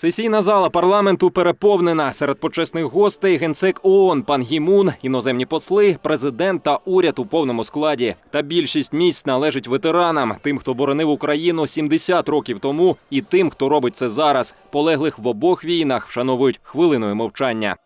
Сесійна зала парламенту переповнена серед почесних гостей генсек ООН пан Гімун, іноземні посли, президент та уряд у повному складі. Та більшість місць належить ветеранам, тим, хто боронив Україну 70 років тому, і тим, хто робить це зараз. Полеглих в обох війнах вшановують хвилиною мовчання.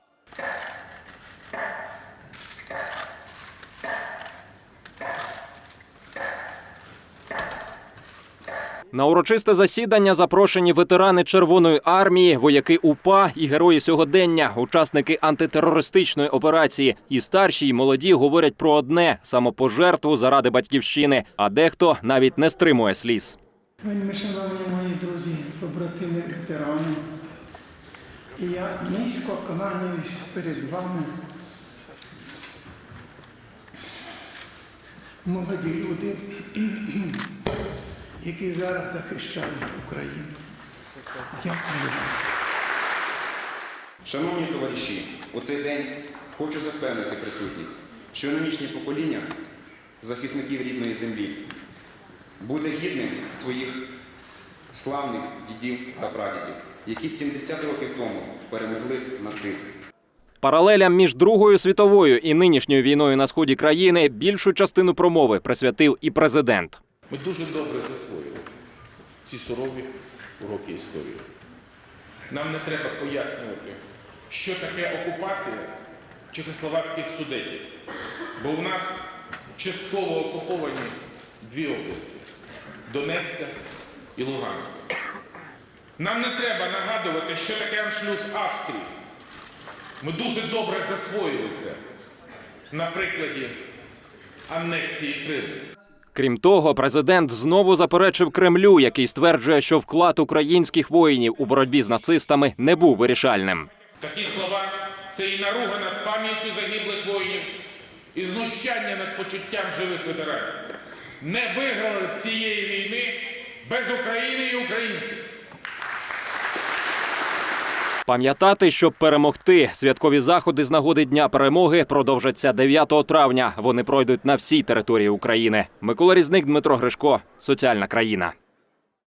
На урочисте засідання запрошені ветерани Червоної армії, вояки УПА і герої сьогодення, учасники антитерористичної операції. І старші, і молоді говорять про одне самопожертву заради батьківщини, а дехто навіть не стримує сліз. Вельми шановні мої друзі, побратими ветерани, і я низько кланяюсь перед вами, молоді люди, які зараз захищають Україну. Дякую. Шановні товариші, у цей день хочу запевнити присутніх, що нинішнє покоління захисників рідної землі буде гідним своїх славних дідів та прадідів, які 70 років тому перемогли нацизм. Паралелям між Другою світовою і нинішньою війною на сході країни більшу частину промови присвятив і президент. Ми дуже добре засвоїли ці сурові уроки історії. Нам не треба пояснювати, що таке окупація чехословацьких судетів. Бо у нас частково окуповані дві області Донецька і Луганська. Нам не треба нагадувати, що таке аншлюз Австрії. Ми дуже добре засвоїли це на прикладі анексії Криму. Крім того, президент знову заперечив Кремлю, який стверджує, що вклад українських воїнів у боротьбі з нацистами не був вирішальним. Такі слова це і наруга над пам'яттю загиблих воїнів, і знущання над почуттям живих ветеранів. Не виграли б цієї війни без України і українців. Пам'ятати, щоб перемогти, святкові заходи з нагоди Дня перемоги продовжаться 9 травня. Вони пройдуть на всій території України. Микола Різник, Дмитро Гришко, соціальна країна.